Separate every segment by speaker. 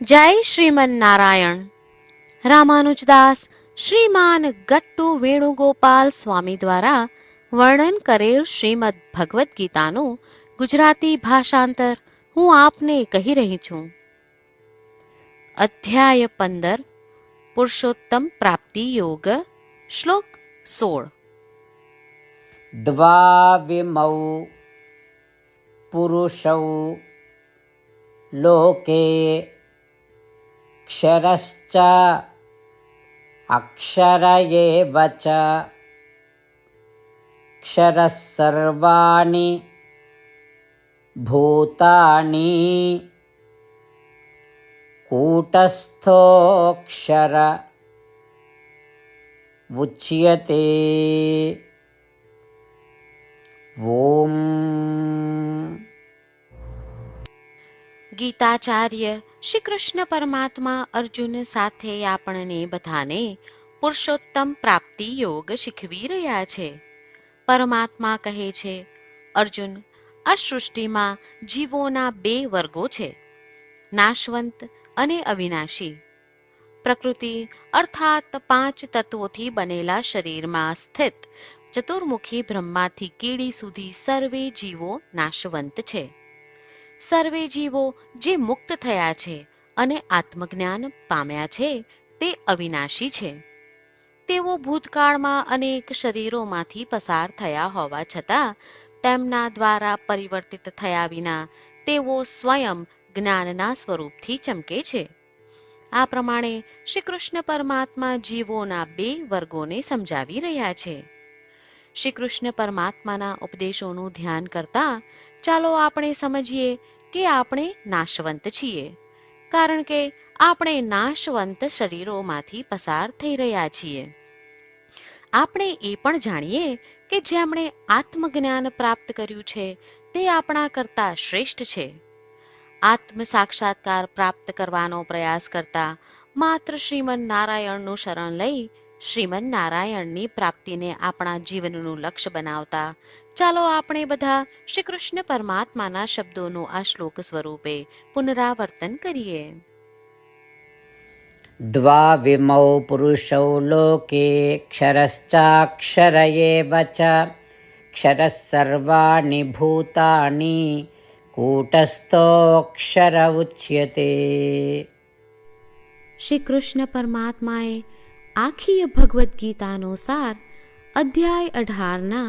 Speaker 1: જય શ્રીમન નારાયણ રામાનુજદાસ શ્રીમાન ગટ્ટુ વેણુગોપાલ સ્વામી દ્વારા વર્ણન કરેલ શ્રીમદ ભગવદ્ ગીતાનું ગુજરાતી ભાષાંતર હું આપને કહી રહી છું. અધ્યાય પંદર, પુરુષોત્તમ પ્રાપ્તિ યોગ, શ્લોક સોળ.
Speaker 2: દ્વાવિમૌ પુરુષૌ લોકે क्षरश्च अक्षर एव च। क्षरः सर्वाणि भूतानि। कूटस्थोऽक्षर उच्यते। ॐ
Speaker 1: गीताचार्य શ્રી કૃષ્ણ પરમાત્મા અર્જુન સાથે આપણને બધાને પુરુષોત્તમ પ્રાપ્તિ યોગ શીખવી રહ્યા છે. પરમાત્મા કહે છે, અર્જુન, આ સૃષ્ટિમાં જીવોના બે વર્ગો છે, નાશવંત અને અવિનાશી. પ્રકૃતિ અર્થાત પાંચ તત્વોથી બનેલા શરીરમાં સ્થિત ચતુર્મુખી બ્રહ્માથી કીડી સુધી સર્વે જીવો નાશવંત છે. સર્વે જીવો જે મુક્ત થયા છે અને આત્મજ્ઞાન પામ્યા છે, તે અવિનાશી છે. તેઓ ભૂતકાળમાં અનેક શરીરોમાંથી પસાર થયા હોવા છતાં, તેમના દ્વારા પરિવર્તિત થયા વિના, તેઓ સ્વયં જ્ઞાનના સ્વરૂપથી ચમકે છે. આ પ્રમાણે શ્રી કૃષ્ણ પરમાત્મા જીવોના બે વર્ગોને સમજાવી રહ્યા છે. શ્રી કૃષ્ણ પરમાત્માના ઉપદેશોનું ધ્યાન કરતા ચાલો આપણે સમજીએ કે આપણે નાશવંત છીએ. કારણ કે આપણે નાશવંત શરીરોમાંથી પસાર થઈ રહ્યા છીએ. આપણે એ પણ જાણીએ કે જેમણે આત્મજ્ઞાન પ્રાપ્ત કર્યું છે, તે આપણા કરતા શ્રેષ્ઠ છે. આત્મ સાક્ષાત્કાર પ્રાપ્ત કરવાનો પ્રયાસ કરતા માત્ર શ્રીમન નારાયણનું શરણ લઈ શ્રીમન નારાયણની પ્રાપ્તિને આપણા જીવનનું લક્ષ્ય બનાવતા ચાલો આપણે બધા શ્રી કૃષ્ણ પરમાત્માના શબ્દોનું આ શ્લોક સ્વરૂપે પુનરાવર્તન કરીએ.
Speaker 2: દ્વા વિમૌ પુરુષૌ લોકે ક્ષરશ્ચાક્ષર વચ ચ ક્ષરઃ સર્વાણિ ભૂતાનિ કૂટસ્થોક્ષર ઉચ્યતે
Speaker 1: શ્રી કૃષ્ણ પરમાત્માએ આખી ભગવદ્ ગીતાનો સાર અધ્યાય અઢારના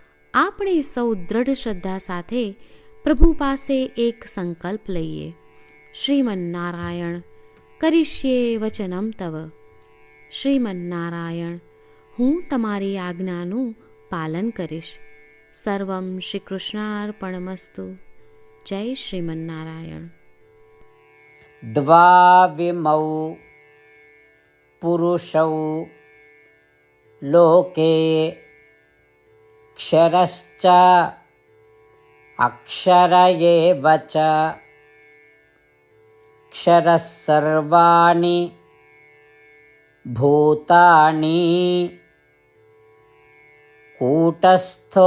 Speaker 1: આપણે સૌ દ્રઢ શ્રદ્ધા સાથે પ્રભુ પાસે એક સંકલ્પ લઈએ. શ્રીમન્નારાયણ, કરીશ્યે વચનમ તવ. શ્રીમન્નારાયણ, હું તમારી આજ્ઞાનું પાલન કરીશ. સર્વમ શ્રી કૃષ્ણાર્પણમસ્તુ જય શ્રીમન્નારાયણ.
Speaker 2: દ્વાવિમૌ પુરુષૌ, લોકે क्षरश्च अक्षर एव च क्षरः सर्वाणि भूतानि कूटस्थोऽक्षर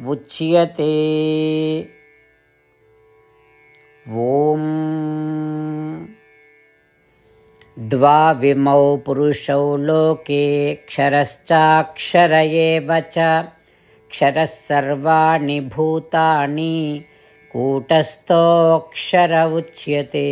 Speaker 2: उच्यते ॐ द्वाविमौ पुरुषौ लोके क्षरश्चाक्षर एव च क्षरः सर्वाणि भूतानि कूटस्थोऽक्षर उच्यते